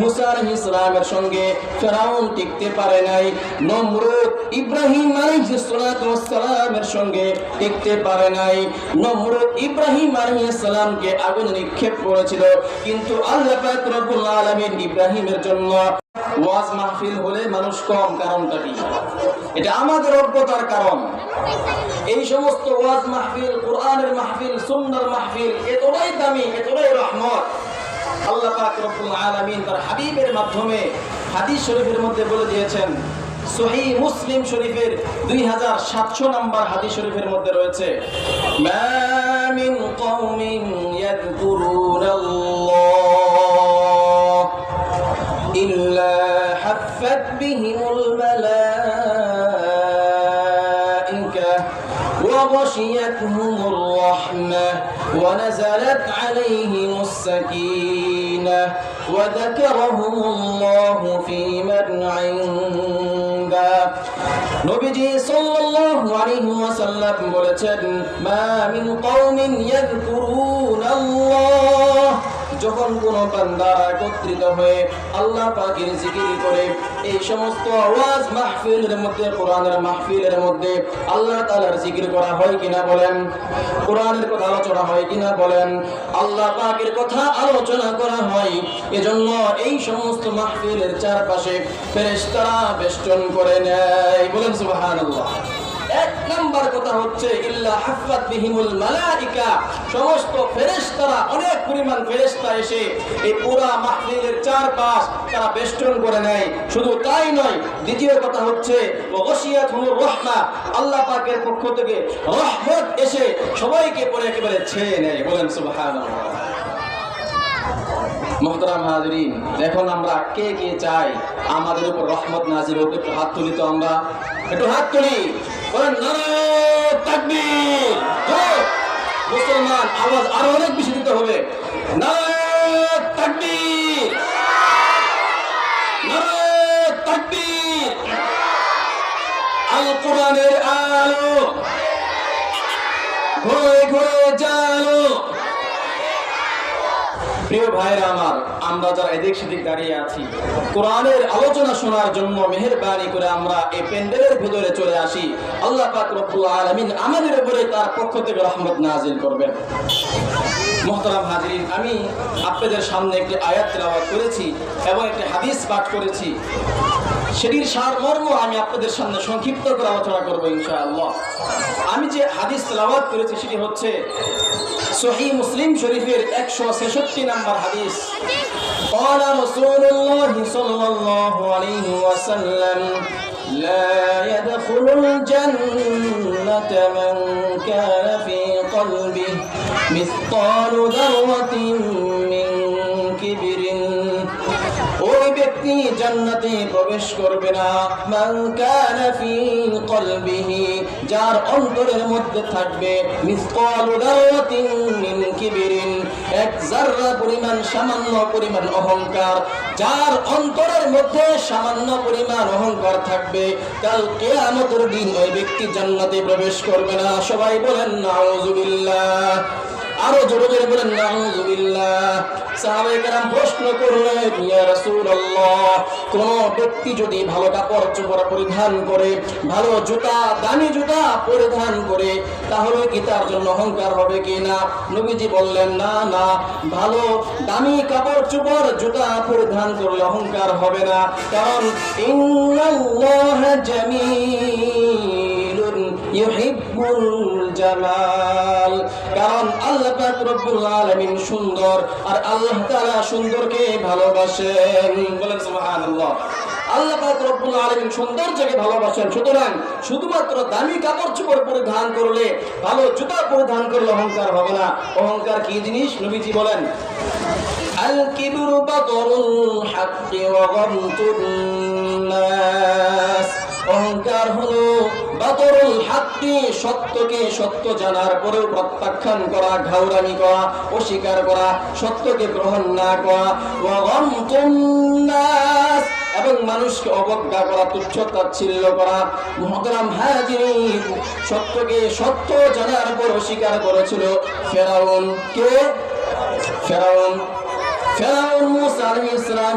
মুসা আলাইহিস সালামের সঙ্গে ফেরাউন টিকতে পারে নাই। নমরুদ ইব্রাহিম সঙ্গে টিকতে পারে নাই। নমরুদ ইব্রাহিম আগুন নিক্ষেপ করেছিল। কিন্তু আল্লাহ ইব্রাহিমের জন্য ওয়াজ মাহফিল হলে মানুষ কম কারণটা কি? এটা আমাদের অজ্ঞতার কারণ। এই সমস্ত ওয়াজ মাহফিল, কোরআনের মাহফিল সুন্নার মাহফিল এতটাই দামি, এতটাই রহমত। পাক রব্বুল আলামিন তার হাবিবের মাধ্যমে হাদিস শরীফের মধ্যে বলে দিয়েছেন, সহি মুসলিম শরীফের দুই হাজার সাতশো নম্বর হাদিস শরীফের মধ্যে রয়েছে মামিন কওমিন ইয়াযকুরুনাল্লাহ ইল্লা হাফাত বিহিমুল মালাইকা ওয়া গাশিয়াতহুমুর রাহমাহ। ونزلت عليهم السكينة وذكرهم الله في من عنده নবীজি সাল্লাল্লাহু আলাইহি ওয়াসাল্লাম বলেছেন মা মিন কওমিন ইয়াযকুরুনাল্লাহ যখন কোন বান্দা একত্রিত হয়ে আল্লাহ পাকের জিকির করে, এই সমস্ত আওয়াজ মাহফিলের মধ্যে, কোরআনের মাহফিলের মধ্যে আল্লাহ তাআলার জিকির করা হয় কিনা বলেন? কোরআনের কথা আলোচনা হয় কিনা বলেন? আল্লাহ পাকের কথা আলোচনা করা হয়। এজন্য এই সমস্ত মাহফিলের চারপাশে ফেরেশতারা বেষ্টন করে নেয়। বলেন সুবহানাল্লাহ। এক নাম্বার কথা হচ্ছে, ইল্লা হাফাত বিহিমুল মালাইকা। সমস্ত ফেরেশতারা, অনেক পরিমাণ ফেরেশতা এসে এই পুরা মাহফিলের চারপাশ তারা বেষ্টন করে নেয়। শুধু তাই নয়, দ্বিতীয় কথা হচ্ছে ওয়াসিয়াত হুমুর রহমা। আল্লাহ পাকের পক্ষ থেকে রহমত এসে সবাইকে পরে একেবারে ছেয়ে নেয়। বলেন সুবহানাল্লাহ। মোহতরাম হাজরিন, এখন আমরা কে কে চাই? আমাদের উপর রহমত নাজির হোক, একটু হাত তুলি তো আমরা। একটু হাত তুলি। মুসলমান, আওয়াজ আরও অনেক বেশি দিতে হবে। আল। ঘুরে ঘুরে জালো। প্রিয় ভাইরা আমার, আমরা যারা এদিক সেদিক দাঁড়িয়ে আছি, কোরআনের আলোচনা শোনার জন্য মেহরবানি করে আমরা এই প্যান্ডেলের ভিতরে চলে আসি। আল্লাহ পাক আলামিন আমাদের উপরে তার পক্ষ থেকে রহমত নাজিল করবেন। মোহতারাম হাজরিন, আমি আপনাদের সামনে একটি আয়াত করেছি এবং একটি হাদিস পাঠ করেছি। সেটির সারমর্ম আমি আপনাদের সামনে সংক্ষিপ্ত করে আলোচনা করবো ইনশাআল্লাহ আমি যে হাদিস তেলাওয়াত করেছি সেটি হচ্ছে সহি মুসলিম শরীফের একশো ছেষট্টি নাম্বার হাদিস قال رسول الله صلى الله عليه وسلم لا يدخل الجنة من كان في قلبه مثقال ذرة من ব্যক্তি জান্নাতে প্রবেশ করবে না। যার অন্তরের মধ্যে থাকবে এক জাররা পরিমাণ সামান্য পরিমাণ অহংকার, যার অন্তরের মধ্যে সামান্য পরিমাণ অহংকার থাকবে। কাল কিয়ামতের দিন ওই ব্যক্তি জান্নাতে প্রবেশ করবে না। সবাই বলেন, নাউজুবিল্লাহ। আরও জোরে জোরে বলেন সাহাবায়ে কেরাম প্রশ্ন করলেন, ইয়া রাসূলুল্লাহ, কোন ব্যক্তি যদি ভালো কাপড় চোপড় পরিধান করে, ভালো জুতা, দামি জুতা পরিধান করে, তাহলে কি তার জন্য অহংকার হবে কি না? নবীজি বললেন, না না, ভালো দামি কাপড় চোপড়, জুতা পরিধান করলে অহংকার হবে না। কারণ ইন্নাল্লাহা জামাল। কারণ আল্লাহ রব্বুল সুন্দর আর আল্লাহ সুন্দরকে ভালোবাসেন। বলেন আল্লাহ রব্বুল সৌন্দর্যকে ভালোবাসেন। সুতরাং শুধুমাত্র দামি কাপড় চোপড় পরিধান করলে, ভালো জুতা পরিধান করলে অহংকার হবে না। অহংকার কি জিনিস? নবীজি বলেন, আল কিবরু বাতরুল হাক্কি ওয়া গামতুন। হাক্কি সত্যকে সত্য জানার পরেও প্রত্যাখ্যান করা, ঘাউরামি করা, অস্বীকার করা, সত্যকে গ্রহণ না করা। এবং মানুষকে অবজ্ঞা করা, তুচ্ছ তাচ্ছিল্য করা। মহতরাম হাজির সত্যকে সত্য জানার পর অস্বীকার করেছিল ফেরাউন কে ফেরাউন ফেরাউন মুসা আলাইহিস সালাম